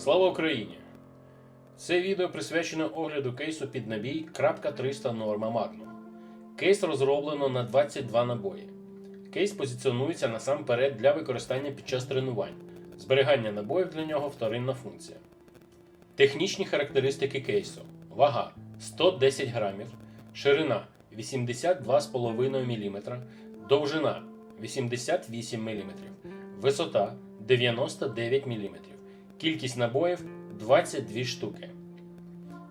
Слава Україні! Це відео присвячено огляду кейсу під набій .300 Norma Magnum. Кейс розроблено на 22 набої. Кейс позиціонується насамперед для використання під час тренувань. Зберігання набоїв для нього вторинна функція. Технічні характеристики кейсу: вага 110 грамів, ширина 82,5 мм, довжина 88 мм, висота 99 мм, кількість набоїв 22 штуки.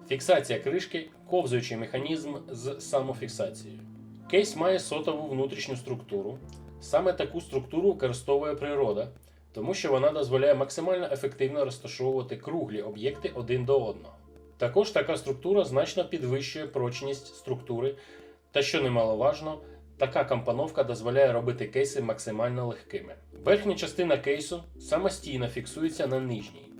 Фіксація кришки ковзуючий механізм з самофіксацією. Кейс має сотову внутрішню структуру. Саме таку структуру використовує природа, тому що вона дозволяє максимально ефективно розташовувати круглі об'єкти один до одного. Також така структура значно підвищує прочність структури, та що немаловажно, така компоновка дозволяє робити кейси максимально легкими. Верхня частина кейсу самостійно фіксується на нижній.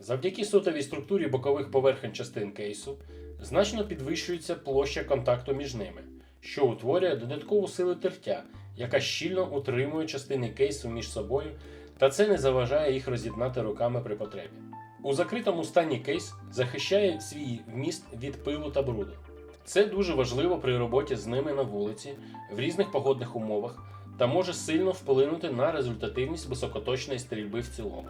Завдяки сотовій структурі бокових поверхень частин кейсу значно підвищується площа контакту між ними, що утворює додаткову силу тертя, яка щільно утримує частини кейсу між собою, та це не заважає їх роз'єднати руками при потребі. У закритому стані кейс захищає свій вміст від пилу та бруду. Це дуже важливо при роботі з ними на вулиці в різних погодних умовах та може сильно вплинути на результативність високоточної стрільби в цілому.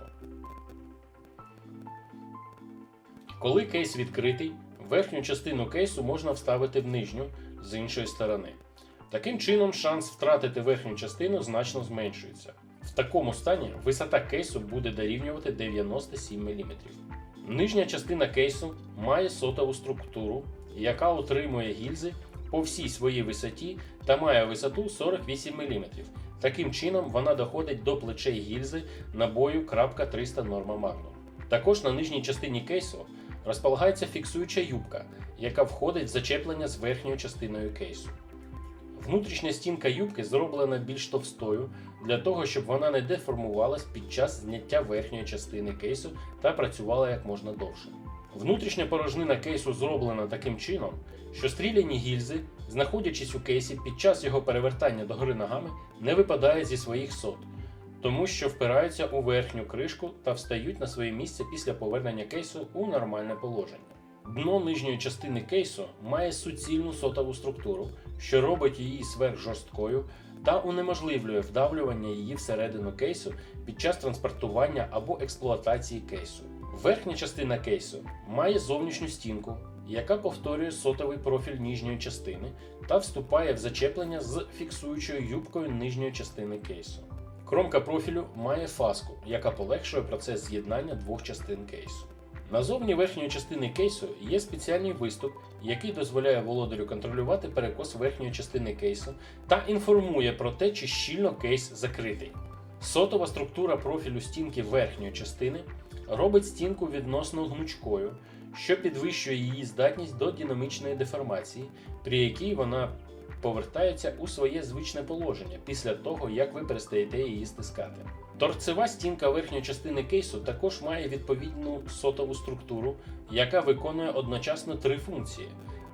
Коли кейс відкритий, верхню частину кейсу можна вставити в нижню з іншої сторони. Таким чином, шанс втратити верхню частину значно зменшується. В такому стані висота кейсу буде дорівнювати 97 мм. Нижня частина кейсу має сотову структуру, яка утримує гільзи по всій своїй висоті та має висоту 48 мм. Таким чином вона доходить до плечей гільзи набою .300 Norma Magnum. Також на нижній частині кейсу розполагається фіксуюча юбка, яка входить в зачеплення з верхньою частиною кейсу. Внутрішня стінка юбки зроблена більш товстою для того, щоб вона не деформувалась під час зняття верхньої частини кейсу та працювала як можна довше. Внутрішня порожнина кейсу зроблена таким чином, що стріляні гільзи, знаходячись у кейсі під час його перевертання догори ногами, не випадають зі своїх сот, тому що впираються у верхню кришку та встають на своє місце після повернення кейсу у нормальне положення. Дно нижньої частини кейсу має суцільну сотову структуру, що робить її сверхжорсткою та унеможливлює вдавлювання її всередину кейсу під час транспортування або експлуатації кейсу. Верхня частина кейсу має зовнішню стінку, яка повторює сотовий профіль нижньої частини та вступає в зачеплення з фіксуючою юбкою нижньої частини кейсу. Кромка профілю має фаску, яка полегшує процес з'єднання двох частин кейсу. Назовні верхньої частини кейсу є спеціальний виступ, який дозволяє володарю контролювати перекос верхньої частини кейсу та інформує про те, чи щільно кейс закритий. Сотова структура профілю стінки верхньої частини робить стінку відносно гнучкою, що підвищує її здатність до динамічної деформації, при якій вона повертається у своє звичне положення після того, як ви перестаєте її стискати. Торцева стінка верхньої частини кейсу також має відповідну сотову структуру, яка виконує одночасно три функції.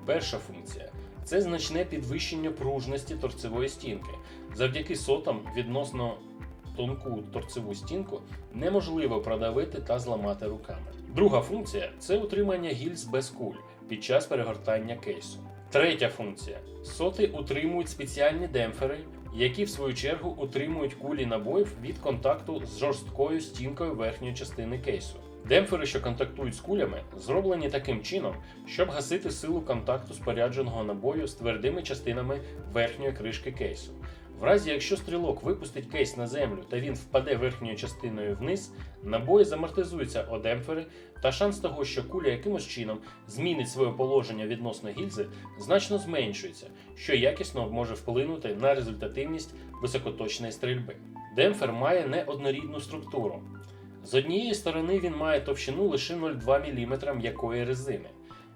Перша функція це значне підвищення пружності торцевої стінки. Завдяки сотам відносно тонку торцеву стінку неможливо продавити та зламати руками. Друга функція це утримання гільз без куль під час перегортання кейсу. Третя функція соти утримують спеціальні демпфери, які в свою чергу утримують кулі набоїв від контакту з жорсткою стінкою верхньої частини кейсу. Демпфери, що контактують з кулями, зроблені таким чином, щоб гасити силу контакту спорядженого набою з твердими частинами верхньої кришки кейсу. В разі, якщо стрілок випустить кейс на землю та він впаде верхньою частиною вниз, набої замортизуються о демпфери, та шанс того, що куля якимось чином змінить своє положення відносно гільзи, значно зменшується, що якісно може вплинути на результативність високоточної стрільби. Демпфер має неоднорідну структуру. З однієї сторони він має товщину лише 0,2 мм м'якої резини,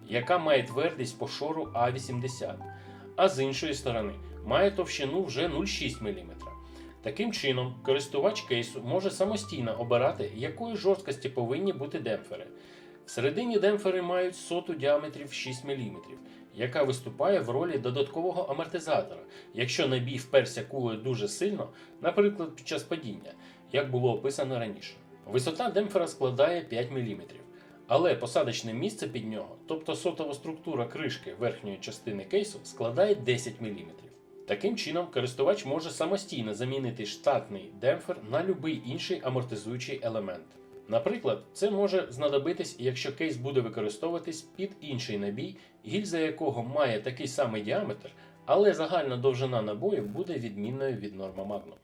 яка має твердість по шору А80, а з іншої сторони має товщину вже 0,6 мм. Таким чином, користувач кейсу може самостійно обирати, якої жорсткості повинні бути демпфери. Всередині демпфери мають соту діаметрів 6 мм, яка виступає в ролі додаткового амортизатора, якщо набій вперся кулею дуже сильно, наприклад під час падіння, як було описано раніше. Висота демпфера складає 5 мм, але посадочне місце під нього, тобто сотова структура кришки верхньої частини кейсу, складає 10 мм. Таким чином, користувач може самостійно замінити штатний демпфер на будь-який інший амортизуючий елемент. Наприклад, це може знадобитись, якщо кейс буде використовуватись під інший набій, гільза якого має такий самий діаметр, але загальна довжина набою буде відмінною від норма Magnum.